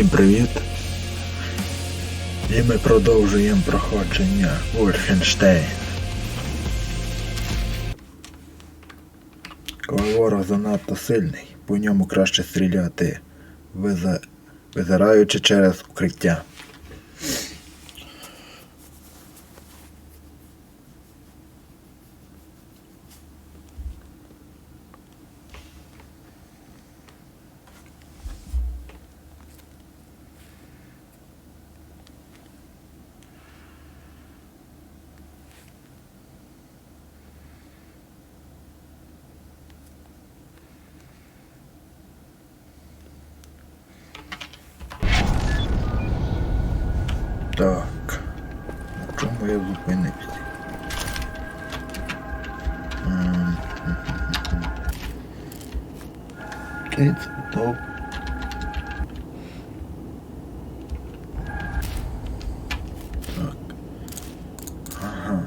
Всім привіт! І ми продовжуємо проходження Вольфенштейн. Коли ворог занадто сильний, по ньому краще стріляти, визираючи через укриття. Так. На чому я зупинився? Топ. Так. Ага.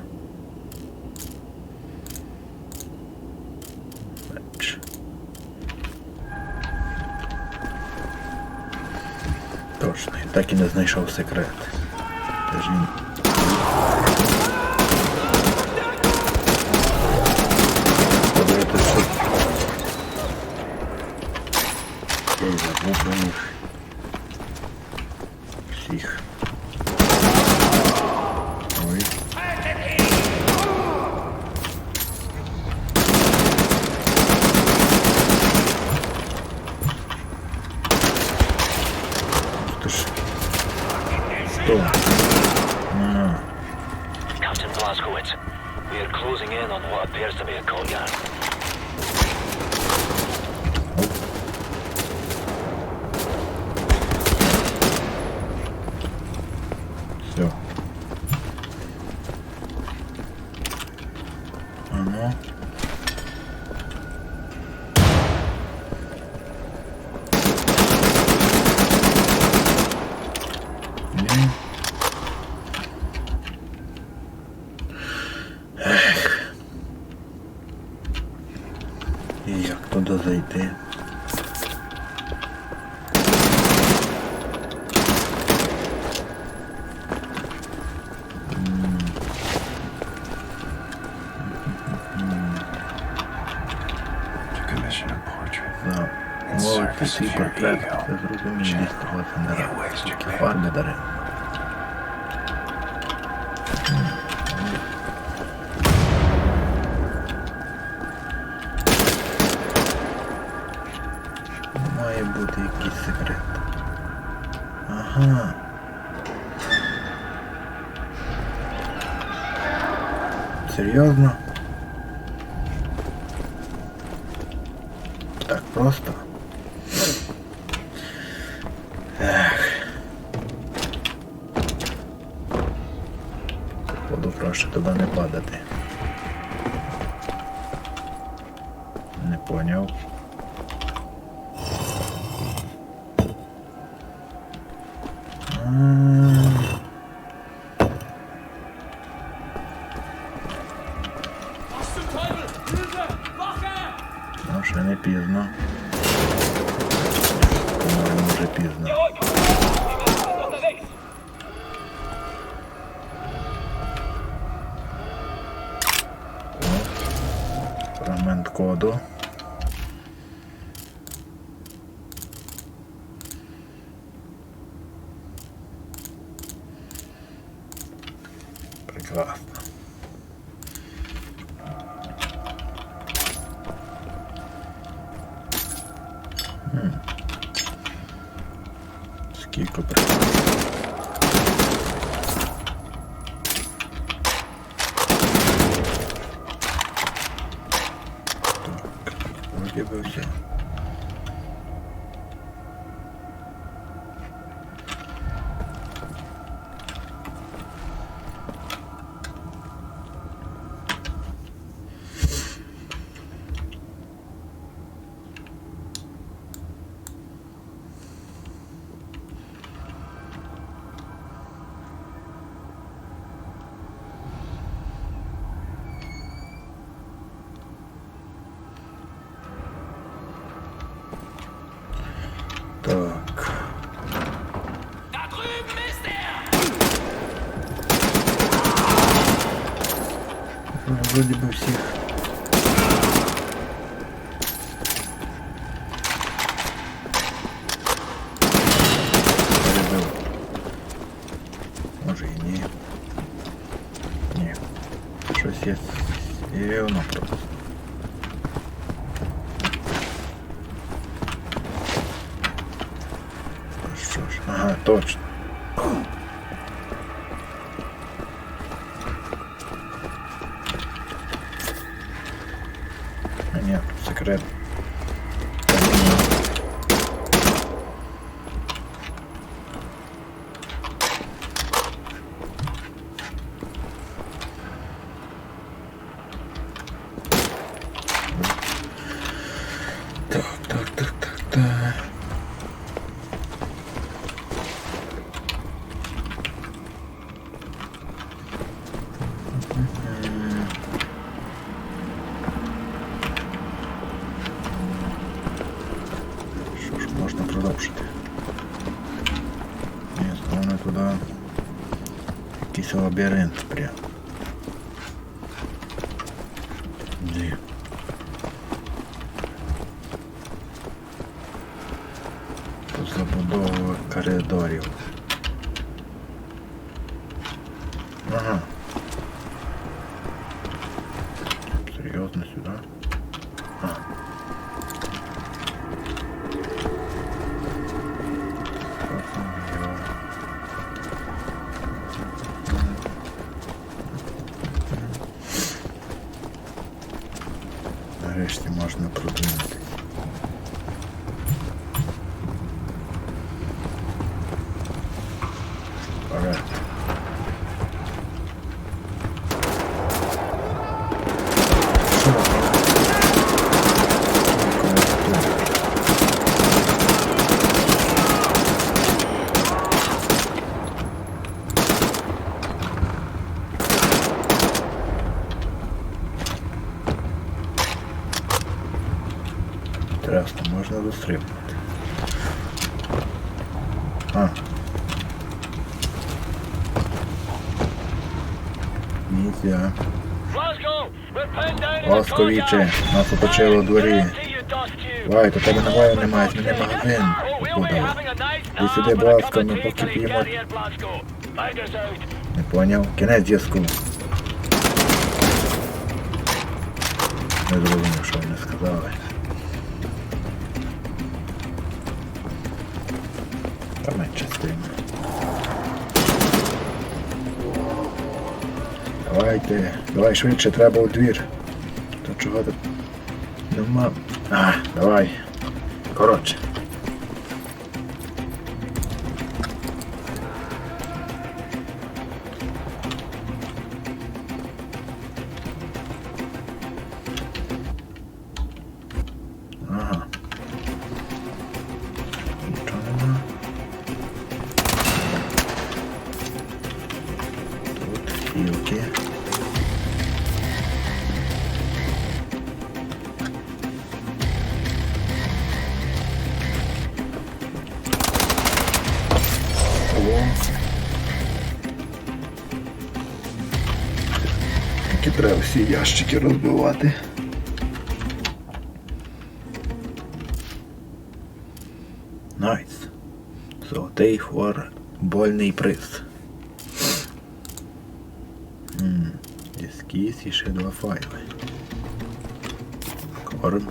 Точно, так і не знайшов секрет. Це ж він. Подивитися. Я забув про них. Серйозно? Так просто. Ех. Буду краще туди не падати. Не поняв. М. Скільки прекрасно. Так, вроді би. Вроді би всіх. Перебив. Може і ні. Ні. Щось є рівно просто. Що ж, ага, точно. А ні, секрет. Та ні, ні. Так, так, так, так, так. Що ж, можна продовжити. Ні, головне туди якийсь лабіринт прям. Ні. Забудова коридорів. Ага. Серйозно сюди? А. Зрозуміло. Нарешті можна продумати. Вперед. Що? Якого тут? Інтересно, можна застрибнути. А. Нельзя. Ласковіче, нас оточили у дворі. Вай, то тебе набою немає, зміни магазин. Подав. Ти сюди, будь ласка, ми поки п'ємо. Не поняв. Кінець зв'язку. Не зрозумів, що вони сказали. Та менше з. Давайте. Давай швидше, треба у двір. Чого тут нема. А, давай. Коротше. О. Таки треба всі ящики розбивати. Найс. Золотий фор больний приз. М, Ескіз і ще два файли. Корн.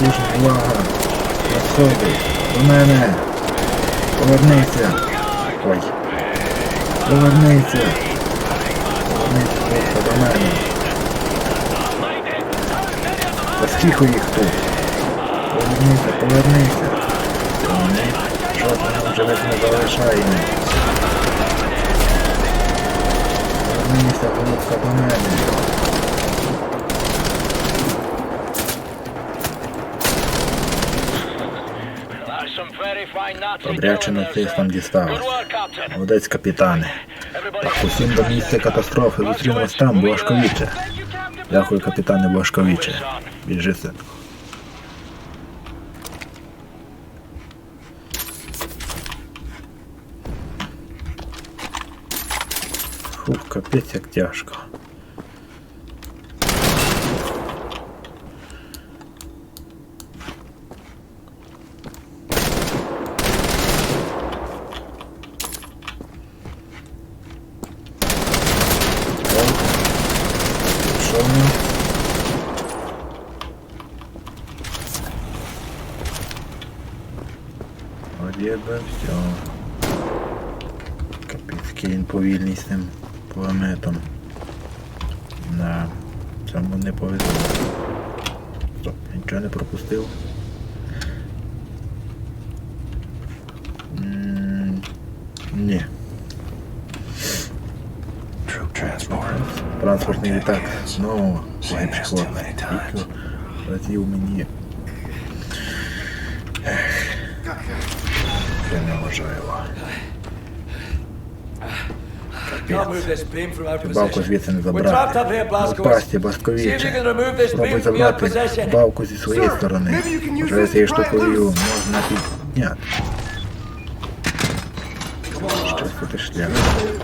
Контужний, увага. Сходи. До мене. Повернися. Ой. Повернися. Повернися, хлопці, до мене. Та їх тут? Повернися, повернися. Жодного живих не залишаємо. Повернися, голубка, до мене. Обрячено killing there, дісталось. Молодець, капітане. Так, усім до місця катастрофи. Зустрінемось там, Блашковіче. Дякую, капітане Блашковіче. Біжи, син. Фух, капець як тяжко. Так. Що в нас? Одєда, все. Капець, він повільний з цим пулеметом. На цьому не повезло. Стоп, нічого не пропустив. Ні. Транспортний літак знову. Скільки мені. Я не our Балку звідси не забрати. here, Blazkowicz. пасті, See if you Басковіче. can remove this Спробуй забрати балку зі своєї сторони. Може цією штукою можна підняти. Щось тут шлях.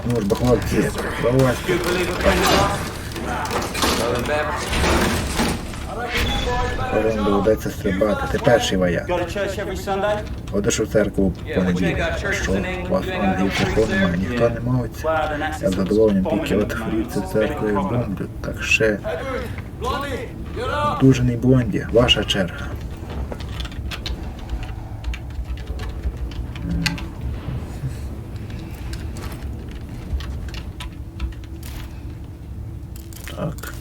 Ну ж, хлопці, проводьте. Повинен доведеться стрибати. Ти перший вояк. Ходиш у церкву понеділок. А Що? У вас англійського немає, ніхто не мовиться. Я з тільки от фріці церкви бомблю. Так ще. Дужений Бонді, ваша черга. М. Так.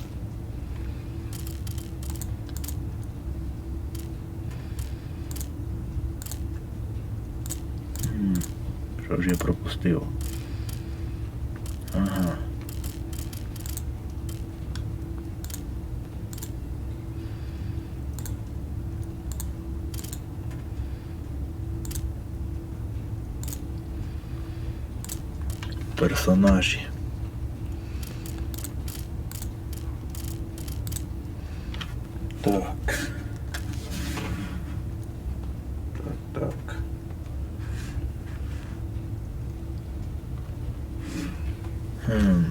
М, Що ж я пропустив? Ага. Персонажі. Так. Так, так. Хм.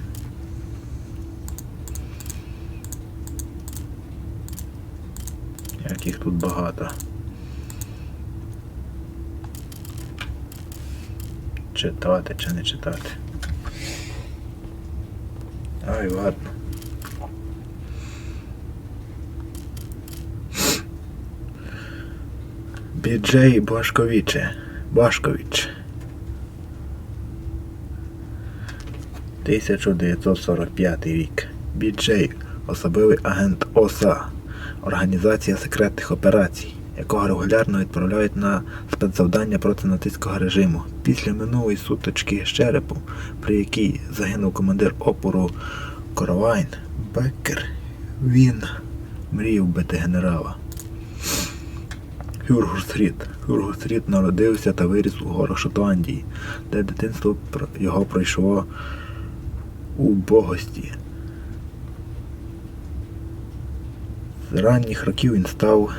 Як їх тут багато. Читати чи не читати. Ай, ладно. Біджей Башковіче. Башкович. 1945 рік. Біджей особливий агент ОСА, Організація секретних операцій, якого регулярно відправляють на спецзавдання проти нацистського режиму. Після минулої сутички з черепом, при якій загинув командир опору Коровайн Беккер, він мріяв бити генерала. Хюргусрід. Хюргусрід народився та виріс у горах Шотландії, де дитинство його пройшло у богості. З ранніх років він став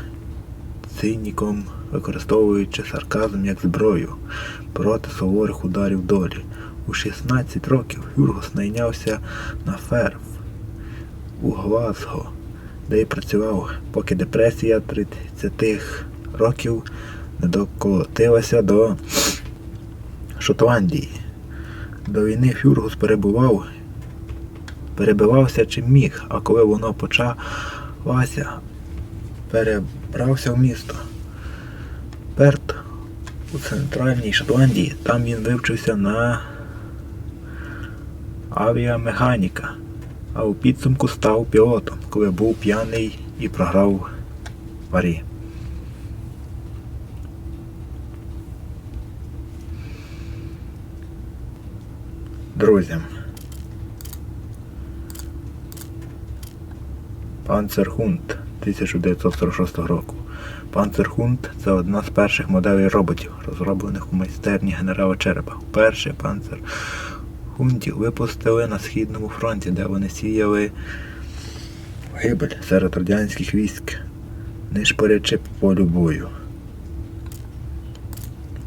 циніком, використовуючи сарказм як зброю проти суворих ударів долі. У 16 років Хюргус найнявся на ферм у Глазго, де й працював, поки депресія 30-х років не докотилася до Шотландії. До війни Фюргус перебував, перебивався чим міг, а коли воно почалося, перебрався в місто. Перт у центральній Шотландії. Там він вивчився на авіамеханіка, а у підсумку став пілотом, коли був п'яний і програв варі. Друзям. Панцерхунд 1946 року. Панцерхунд це одна з перших моделей роботів, розроблених у майстерні генерала Черепа. Вперше панцерхундів випустили на Східному фронті, де вони сіяли гибель серед радянських військ, нишпорячи по полю бою.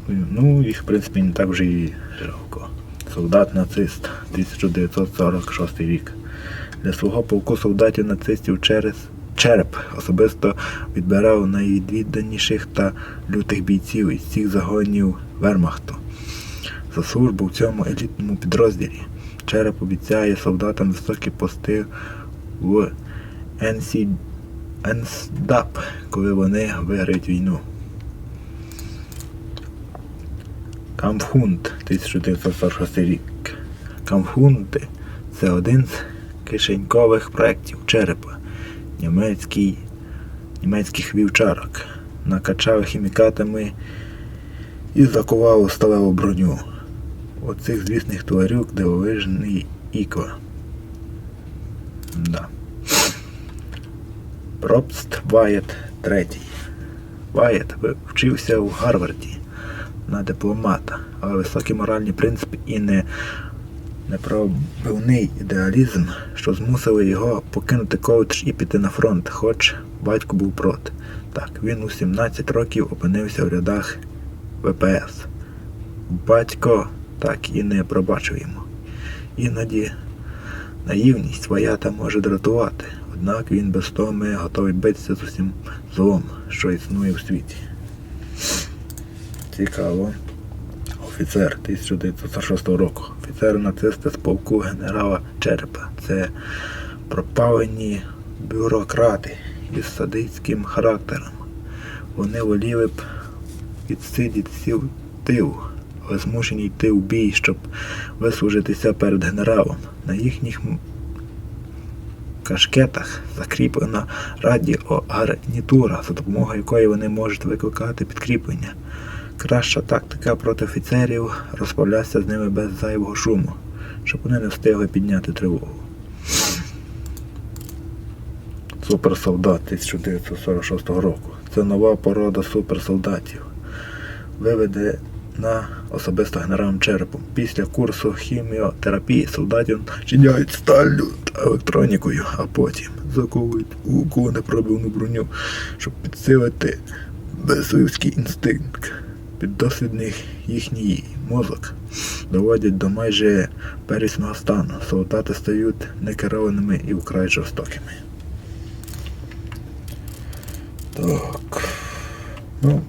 Ну, їх, в принципі, не так вже і жалко. Солдат нацист 1946 рік. Для свого полку солдатів нацистів через череп особисто відбирав найвідданіших та лютих бійців із всіх загонів Вермахту. За службу в цьому елітному підрозділі череп обіцяє солдатам високі пости в NC... NSDAP, коли вони виграють війну. Камфхунд 1946 рік. Камфхунти це один з кишенькових проєктів черепа. Німецький, німецьких вівчарок. Накачав хімікатами і закував сталеву броню. Оцих звісних тварюк дивовижний іква. Да. Пробст Ваєт третій. Ваєт вчився у Гарварді на дипломата, але високі моральні принципи і не непробивний ідеалізм, що змусили його покинути коледж і піти на фронт, хоч батько був проти. Так, він у 17 років опинився в рядах ВПС. Батько так і не пробачив йому. Іноді наївність воята може дратувати, однак він без томи готовий битися з усім злом, що існує в світі. Цікаво. Офіцер 1946 року. Офіцери нацисти з полку генерала Черепа. Це пропалені бюрократи із садистським характером. Вони воліли б відсидіти в тил, але змушені йти в бій, щоб вислужитися перед генералом. На їхніх кашкетах закріплена радіогарнітура, за допомогою якої вони можуть викликати підкріплення. Краща тактика проти офіцерів розправлятися з ними без зайвого шуму, щоб вони не встигли підняти тривогу. Суперсолдат 1946 року. Це нова порода суперсолдатів. Виведена особисто генералом Черепом. Після курсу хіміотерапії солдатів чиняють сталлю та електронікою, а потім заковують у конепробивну броню, щоб підсилити безливський інстинкт. Піддослідних їхній мозок доводять до майже первісного стану. Солдати стають некерованими і вкрай жорстокими. Так. Ну.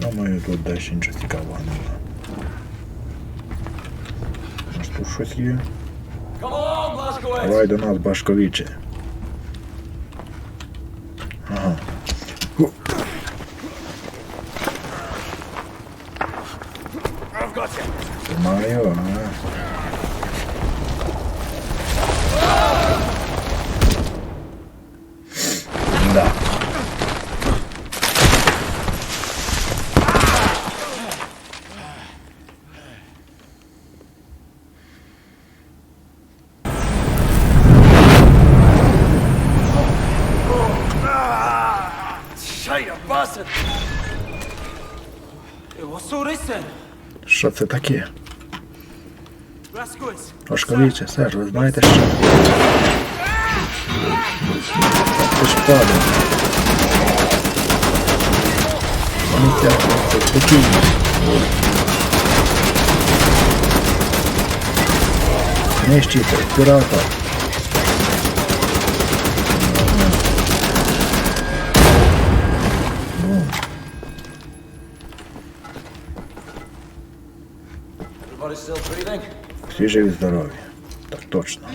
Думаю, тут далі нічого цікавого немає. Тут щось є? Давай до нас, Башковіче. Тримаю, ага. Да. Що це таке? Blaskowitz. Башковіче, сер, ви знаєте що? Це ж падає. Не тягнеться, спокійно. Нищите, пірата. Everybody still breathing? Всі живі здорові. Так, Точно.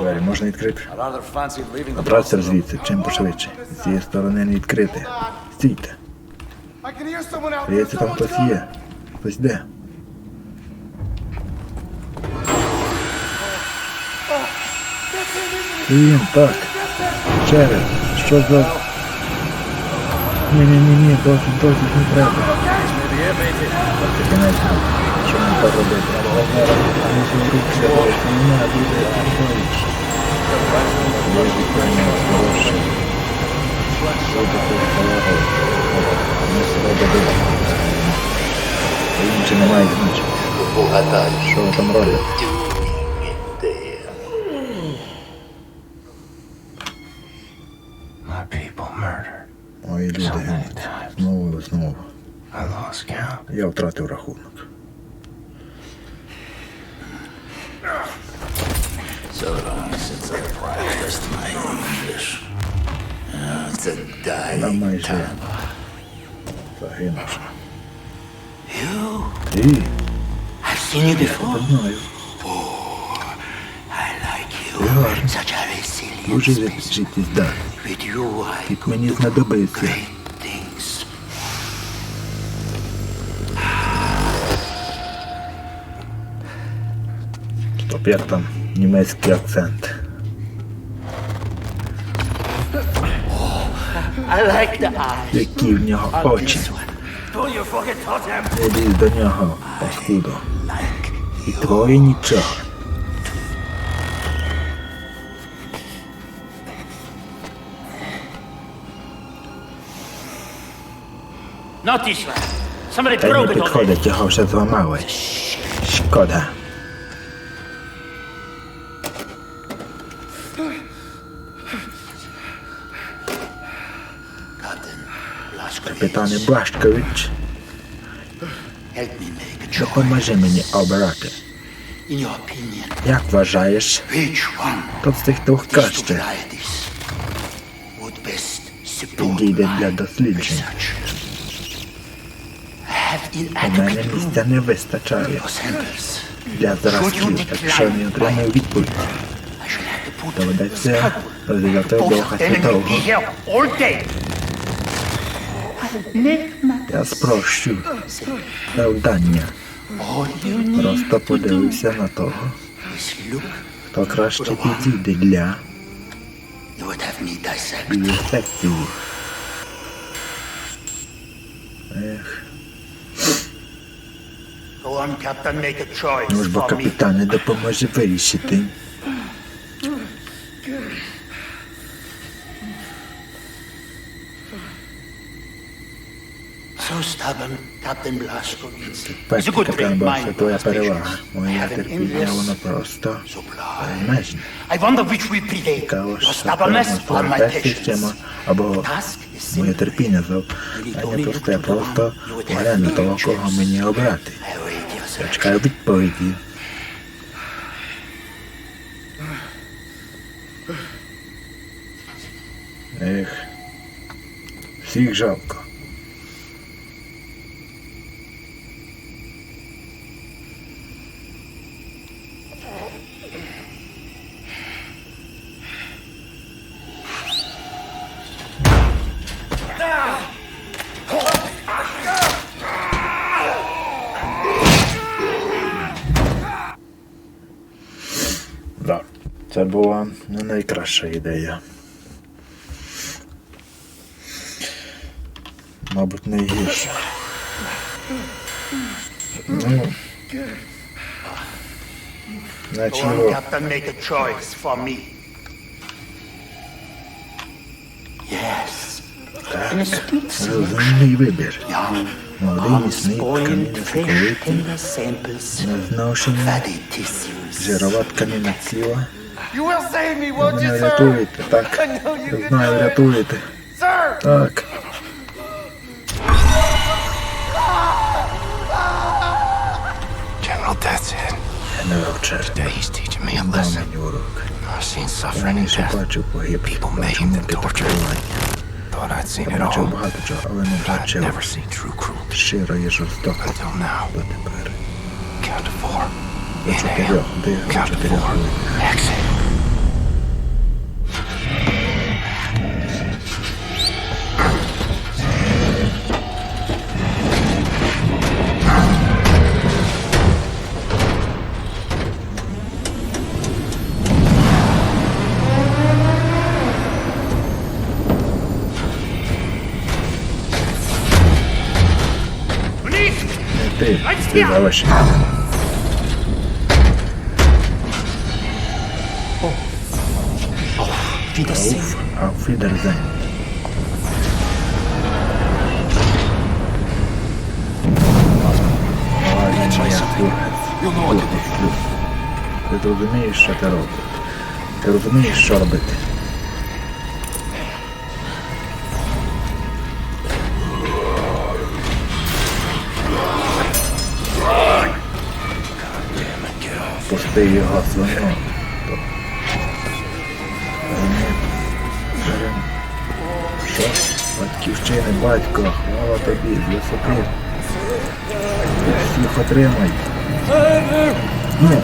Двері можна відкрити. Забратися звідси, чим пошвидше. З цієї сторони не відкрити. Стійте. Здається, там хтось є. Хтось де. Він, так. Череп. Що за... Ні-ні-ні, досить, досить, не треба. Це кінець. Що нам так робити? Треба говорити. Ми ще в руки сидимо. Не буде Антоніч. Я відповідно. Що таке колега? Ми себе добили. Інше не має значення. Що ви там робите? My people murdered. Мої люди. Знову і знову. I lost count. Я втратив рахунок. I like you. You are. Such a resilient Дуже species. життєздатний. With you, I Ти мені знадобився. great things. Стоп, як там німецький акцент. I like the eyes. Які в нього очі. Don't you fucking touch him! Не лізь до нього, паскудо. Like І твоє нічого. not this one. Somebody Та й не broke it already. підходить, його вже зламали. Шкода. Капітане Блашкович, допоможи мені обирати. Як вважаєш, хто з цих двох краще підійде для досліджень? У мене місця не вистачає для зразків, якщо не отримаю відповідь. Доведеться розв'язати both довго Я спрощу завдання. Просто подивився на того, хто краще підійде для інфекції. Ех, ну ж бо капітане допоможе вирішити. Blazkowicz. It's a Перший good капітан mine, це твоя перевага. an терпіння, воно просто безмежне. Цікаво, що or my перша система або Task is моє simple. терпіння You need а не only просто no того, кого мені обрати. Я чекаю відповіді. Ех, всіх жалко. не найкраща ідея. Мабуть, найгірша. Ну, значить, Go on, його Captain, make a choice for me. Yes. розумний вибір. Young, Молодий міцний unspoiled, тканина fresh, соковитий, tender samples, незношений, fatty tissues. жирова тканина ціла. You will save me, won't Мене you, sir? рятуєте, так? I know you Я can знаю, do it. рятуєте. Sir! Так. General, that's it. Генерал Череп. Today he's teaching me a Дав lesson. мені урок. I've seen Я suffering and раніше death. бачив погиб, People бачив made муки and tortured. покривання. Thought I'd seen Я it бачив all. багато чого, але не But I'd бачив never seen true cruelty щирої жорстокості until now. дотепер. Count to four. До чотирьох. Де до Count to чотирьох. four. Exit. Не Ти, ти залиши. Auf, auf Wiedersehen. Ти розумієш, що ти робиш? Ти розумієш, що робити? Пусти його свину. Що? Батьківщини, батько, хвала тобі, з висоти. Всіх отримай. Ну.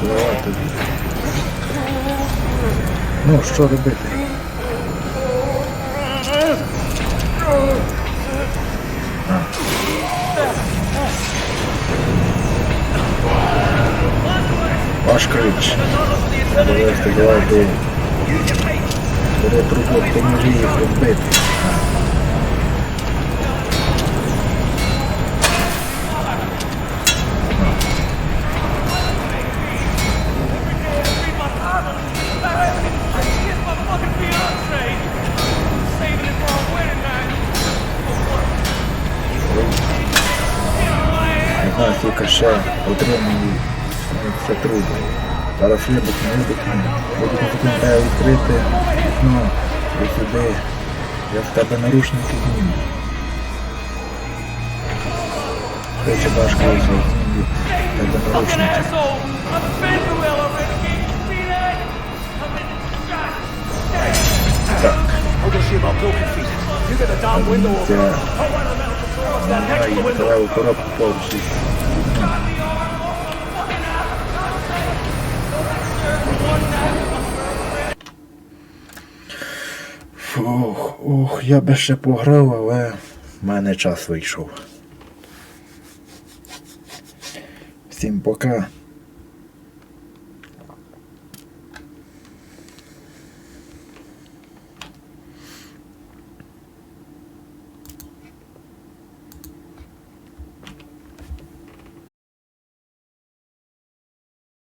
Хвала тобі. Ну, що робити? А. Ваш крич. Довести давай до Бери трубу, поможи їх розбити. Не знаю, скільки ще отримую це трудно. Зараз вибухне, вибухне. Вибухне потім треба відкрити вікно. І сюди. Я в тебе наручники зніму. Короче, башка ось зніму. В тебе наручники. Так. Амуніція. Немає, треба в коробку повністю. Фух, ох, я би ще пограв, але в мене час вийшов. Всім пока.